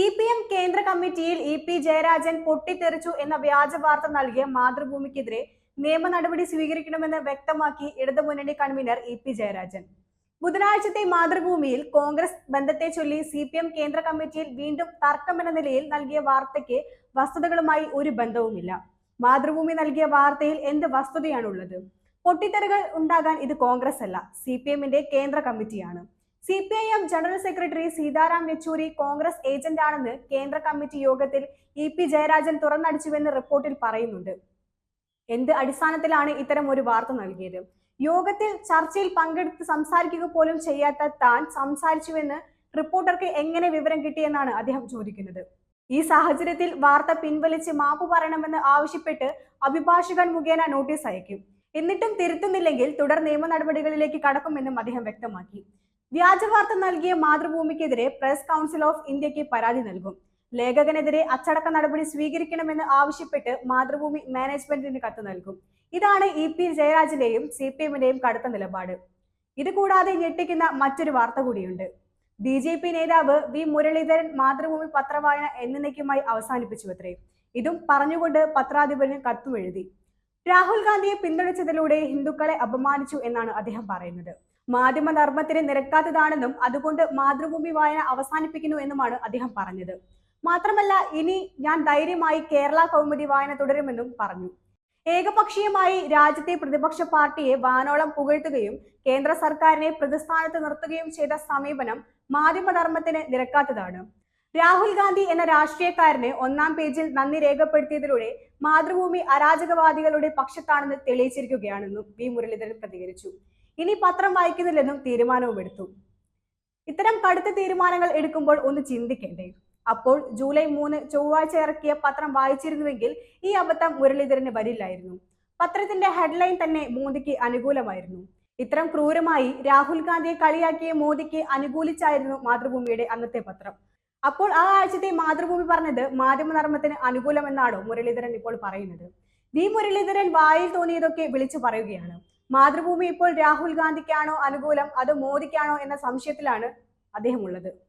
C P M കേന്ദ്ര കമ്മിറ്റിയിൽ E P Jayarajan പൊട്ടിത്തെറിച്ചു എന്ന വ്യാജ വാർത്ത നൽകിയ മാതൃഭൂമിക്കെതിരെ നിയമ നടപടി സ്വീകരിക്കണമെന്ന് വ്യക്തമാക്കി ഇടതുമുന്നണി കൺവീനർ ഇ പി ജയരാജൻ. ബുധനാഴ്ചത്തെ മാതൃഭൂമിയിൽ കോൺഗ്രസ് ബന്ധത്തെ ചൊല്ലി സി പി എം കേന്ദ്ര കമ്മിറ്റിയിൽ വീണ്ടും തർക്കമെന്ന നിലയിൽ നൽകിയ വാർത്തയ്ക്ക് വസ്തുതകളുമായി ഒരു ബന്ധവുമില്ല. മാതൃഭൂമി നൽകിയ വാർത്തയിൽ എന്ത് വസ്തുതയാണുള്ളത്? പൊട്ടിത്തെറികൾ ഉണ്ടാകാൻ ഇത് കോൺഗ്രസ് അല്ല സി പി എമ്മിന്റെ കേന്ദ്ര കമ്മിറ്റിയാണ്. C P I M general secretary Sitaram Yechury Congress ഏജന്റാണെന്ന് കേന്ദ്ര കമ്മിറ്റി യോഗത്തിൽ ഇ പി ജയരാജൻ തുറന്നടിച്ചുവെന്ന് റിപ്പോർട്ടിൽ പറയുന്നുണ്ട്. എന്ത് അടിസ്ഥാനത്തിലാണ് ഇത്തരം ഒരു വാർത്ത നൽകിയത്? യോഗത്തിൽ ചർച്ചയിൽ പങ്കെടുത്ത് സംസാരിക്കുക പോലും ചെയ്യാത്ത താൻ സംസാരിച്ചുവെന്ന് റിപ്പോർട്ടർക്ക് എങ്ങനെ വിവരം കിട്ടിയെന്നാണ് അദ്ദേഹം ചോദിക്കുന്നത്. ഈ സാഹചര്യത്തിൽ വാർത്ത പിൻവലിച്ച് മാപ്പ് പറയണമെന്ന് ആവശ്യപ്പെട്ട് അഭിഭാഷകൻ മുഖേന നോട്ടീസ് അയക്കും. എന്നിട്ടും തിരുത്തുന്നില്ലെങ്കിൽ തുടർ നിയമ നടപടികളിലേക്ക് കടക്കുമെന്നും അദ്ദേഹം വ്യക്തമാക്കി. വ്യാജ വാർത്ത നൽകിയ മാതൃഭൂമിക്കെതിരെ പ്രസ് കൗൺസിൽ ഓഫ് ഇന്ത്യയ്ക്ക് പരാതി നൽകും. ലേഖകനെതിരെ അച്ചടക്ക നടപടി സ്വീകരിക്കണമെന്ന് ആവശ്യപ്പെട്ട് മാതൃഭൂമി മാനേജ്മെന്റിന് കത്ത് നൽകും. ഇതാണ് ഇ പി ജയരാജിന്റെയും സി പി എമ്മിന്റെയും കടുത്ത നിലപാട്. ഇതുകൂടാതെ ഞെട്ടിക്കുന്ന മറ്റൊരു വാർത്ത കൂടിയുണ്ട്. ബി ജെ പി നേതാവ് വി മുരളീധരൻ മാതൃഭൂമി പത്രവായന എന്നേക്കുമായി അവസാനിപ്പിച്ചു അത്രേ ഇതും പറഞ്ഞുകൊണ്ട് പത്രാധിപന് കത്തും എഴുതി രാഹുൽ ഗാന്ധിയെ പിന്തുണച്ചതിലൂടെ ഹിന്ദുക്കളെ അപമാനിച്ചു എന്നാണ് അദ്ദേഹം പറയുന്നത്. മാധ്യമ ധർമ്മത്തിന് നിരക്കാത്തതാണെന്നും അതുകൊണ്ട് മാതൃഭൂമി വായന അവസാനിപ്പിക്കുന്നു എന്നുമാണ് അദ്ദേഹം പറഞ്ഞത്. മാത്രമല്ല ഇനി ഞാൻ ധൈര്യമായി കേരള കൗമുദി വായന തുടരുമെന്നും പറഞ്ഞു. ഏകപക്ഷീയമായി രാജ്യത്തെ പ്രതിപക്ഷ പാർട്ടിയെ വാനോളം പുകഴ്ത്തുകയും കേന്ദ്ര സർക്കാരിനെ പ്രതിസ്ഥാനത്ത് നിർത്തുകയും ചെയ്ത സമീപനം മാധ്യമധർമ്മത്തിന് നിരക്കാത്തതാണ്. രാഹുൽ ഗാന്ധി എന്ന രാഷ്ട്രീയക്കാരന് ഒന്നാം പേജിൽ നന്ദി രേഖപ്പെടുത്തിയതിലൂടെ മാതൃഭൂമി അരാജകവാദികളുടെ പക്ഷത്താണെന്ന് തെളിയിച്ചിരിക്കുകയാണെന്നും വി മുരളീധരൻ പ്രതികരിച്ചു. ഇനി പത്രം വായിക്കുന്നില്ലെന്നും തീരുമാനവും എടുത്തു. ഇത്തരം കടുത്ത തീരുമാനങ്ങൾ എടുക്കുമ്പോൾ ഒന്ന് ചിന്തിക്കേണ്ടേ. അപ്പോൾ ജൂലൈ മൂന്ന് ചൊവ്വാഴ്ച ഇറക്കിയ പത്രം വായിച്ചിരുന്നുവെങ്കിൽ ഈ അബദ്ധം മുരളീധരന് വരില്ലായിരുന്നു. പത്രത്തിന്റെ ഹെഡ്ലൈൻ തന്നെ മോദിക്ക് അനുകൂലമായിരുന്നു. ഇത്തരം ക്രൂരമായി രാഹുൽ ഗാന്ധിയെ കളിയാക്കിയ മോദിക്ക് അനുകൂലിച്ചായിരുന്നു മാതൃഭൂമിയുടെ അന്നത്തെ പത്രം. അപ്പോൾ ആ ആഴ്ചത്തെ മാതൃഭൂമി പറഞ്ഞത് മാധ്യമധർമ്മത്തിന് അനുകൂലമെന്നാണോ മുരളീധരൻ ഇപ്പോൾ പറയുന്നത്? വി മുരളീധരൻ വായിൽ തോന്നിയതൊക്കെ വിളിച്ചു പറയുകയാണ്. മാതൃഭൂമി ഇപ്പോൾ രാഹുൽ ഗാന്ധിക്കാണോ അനുകൂലം? അതോ മോദിക്കാണോ എന്ന സംശയത്തിലാണ് അദ്ദേഹം ഉള്ളത്.